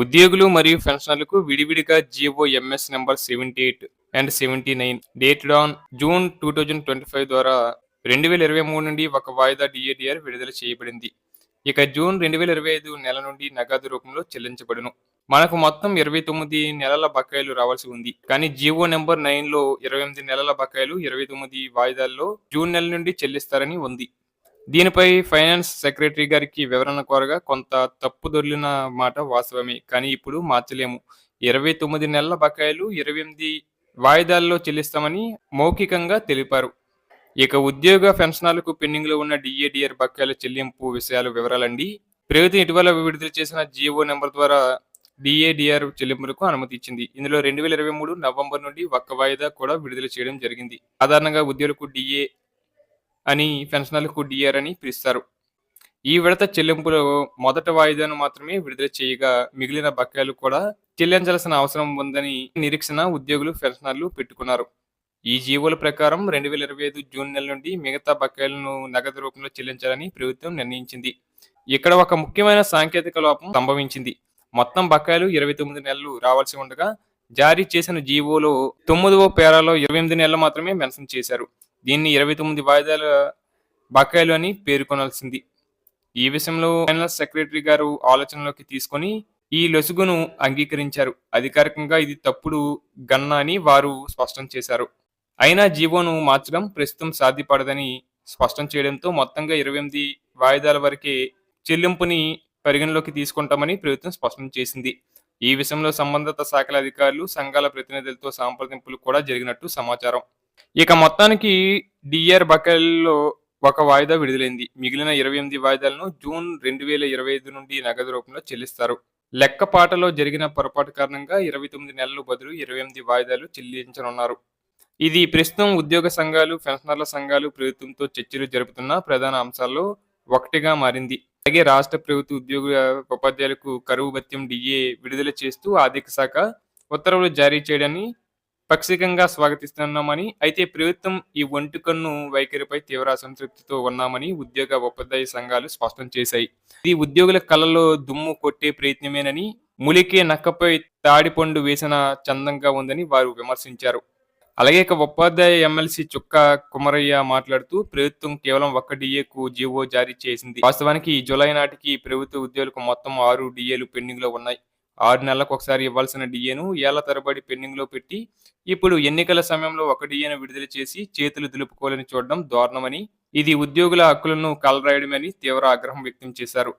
ఉద్యోగులు మరియు పెన్షనర్లకు విడివిడిగా GO MS number seventy eight and seventy nine dated on June two thousand twenty five ద్వారా రెండు వేల ఇరవై మూడు నుండి ఒక వాయిదా డిఏడిఆర్ విడుదల చేయబడింది. ఇక జూన్ రెండు వేల ఇరవై ఐదు నెల నుండి నగదు రూపంలో చెల్లించబడును. మనకు మొత్తం ఇరవై తొమ్మిది నెలల బకాయిలు రావాల్సి ఉంది. కానీ జీవో నెంబర్ నైన్లో ఇరవై ఎనిమిది నెలల బకాయిలు ఇరవై తొమ్మిది వాయిదాల్లో జూన్ నెల నుండి చెల్లిస్తారని ఉంది. దీనిపై ఫైనాన్స్ సెక్రటరీ గారికి వివరణ కోరగా కొంత తప్పుదొర్లిన మాట వాస్తవమే కానీ ఇప్పుడు మార్చలేము. ఇరవై తొమ్మిది నెలల బకాయిలు ఇరవై ఎనిమిది వాయిదాల్లో చెల్లిస్తామని మౌఖికంగా తెలిపారు. ఇక ఉద్యోగ పెన్షనాలకు పెండింగ్లో ఉన్న డిఏడిఆర్ బకాయిల చెల్లింపు విషయాలు వివరాలండి. ప్రభుత్వం ఇటీవల విడుదల చేసిన జియో నెంబర్ ద్వారా డిఏడిఆర్ చెల్లింపులకు అనుమతి ఇచ్చింది. ఇందులో రెండు వేల ఇరవై మూడు నవంబర్ నుండి ఒక్క వాయిదా కూడా విడుదల చేయడం జరిగింది. సాధారణంగా ఉద్యోగులకు డిఏ అని పెన్షనర్లకు డిఆర్ అని పిలుస్తారు. ఈ విడత చెల్లింపులో మొదటి వాయిదాను మాత్రమే విడుదల చేయగా మిగిలిన బకాయిలు కూడా చెల్లించాల్సిన అవసరం ఉందని నిరీక్షణ ఉద్యోగులు పెన్షనర్లు పెట్టుకున్నారు. ఈ జీవోల ప్రకారం రెండు వేల ఇరవై ఐదు జూన్ నెల నుండి మిగతా బకాయిలను నగదు రూపంలో చెల్లించాలని ప్రభుత్వం నిర్ణయించింది. ఇక్కడ ఒక ముఖ్యమైన సాంకేతిక లోపం సంభవించింది. మొత్తం బకాయిలు ఇరవై తొమ్మిది నెలలు రావాల్సి ఉండగా జారీ చేసిన జీవోలో తొమ్మిదవ పేరాలో ఇరవై ఎనిమిది నెలలు మాత్రమే మెన్షన్ చేశారు. దీన్ని ఇరవై తొమ్మిది వాయిదాల బకాయిలు అని పేర్కొనాల్సింది ఈ విషయంలో జనరల్ సెక్రటరీ గారు ఆలోచనలోకి తీసుకొని ఈ లొసుగును అంగీకరించారు. అధికారికంగా ఇది తప్పుడు గన్న అని వారు స్పష్టం చేశారు. అయినా జీవోను మార్చడం ప్రస్తుతం సాధ్యపడదని స్పష్టం చేయడంతో మొత్తంగా ఇరవై ఎనిమిది వాయిదాల వరకే చెల్లింపుని పరిగణలోకి తీసుకుంటామని ప్రభుత్వం స్పష్టం చేసింది. ఈ విషయంలో సంబంధిత శాఖల అధికారులు సంఘాల ప్రతినిధులతో సంప్రదింపులు కూడా జరిగినట్టు సమాచారం. ఇక మొత్తానికి డిఆర్ బకాయిల్లో ఒక వాయిదా విడుదలైంది. మిగిలిన ఇరవై ఎనిమిది వాయిదాలను జూన్ రెండు వేల ఇరవై ఐదు నుండి నగదు రూపంలో చెల్లిస్తారు. లెక్కపాటలో జరిగిన పొరపాటు కారణంగా ఇరవై తొమ్మిది నెలలు బదులు ఇరవై ఎనిమిది వాయిదాలు చెల్లించనున్నారు. ఇది ప్రస్తుతం ఉద్యోగ సంఘాలు పెన్షనర్ల సంఘాలు ప్రభుత్వంతో చర్చలు జరుపుతున్న ప్రధాన అంశాల్లో ఒకటిగా మారింది. అలాగే రాష్ట్ర ప్రభుత్వ ఉద్యోగ ఉపాధ్యాయులకు కరువు భత్యం డిఏ విడుదల చేస్తూ ఆర్థిక శాఖ ఉత్తర్వులు జారీ చేయడాన్ని పాక్షికంగా స్వాగతిస్తున్నామని అయితే ప్రభుత్వం ఈ ఒంటికన్ను వైఖరిపై తీవ్ర అసంతృప్తితో ఉన్నామని ఉద్యోగ ఉపాధ్యాయ సంఘాలు స్పష్టం చేశాయి. ఇది ఉద్యోగుల కళ్ళలో దుమ్ము కొట్టే ప్రయత్నమేనని ములికే నక్కపై తాడిపండు వేసిన చందంగా ఉందని వారు విమర్శించారు. అలాగే ఇక ఉపాధ్యాయ ఎమ్మెల్సీ చుక్క కుమరయ్య మాట్లాడుతూ ప్రభుత్వం కేవలం ఒక్క డిఏకు జీవో జారీ చేసింది. వాస్తవానికి ఈ జూలై నాటికి ప్రభుత్వ ఉద్యోగులకు మొత్తం ఆరు డిఏలు పెండింగ్లో ఉన్నాయి. ఆరు నెలలకు ఒకసారి ఇవ్వాల్సిన డిఏను ఏళ్ళ తరబడి పెండింగ్లో పెట్టి ఇప్పుడు ఎన్నికల సమయంలో ఒక డిఏను విడుదల చేసి చేతులు దులుపుకోలేని చూడడం దారుణమని ఇది ఉద్యోగుల హక్కులను కలరాయడమని తీవ్ర ఆగ్రహం వ్యక్తం చేశారు.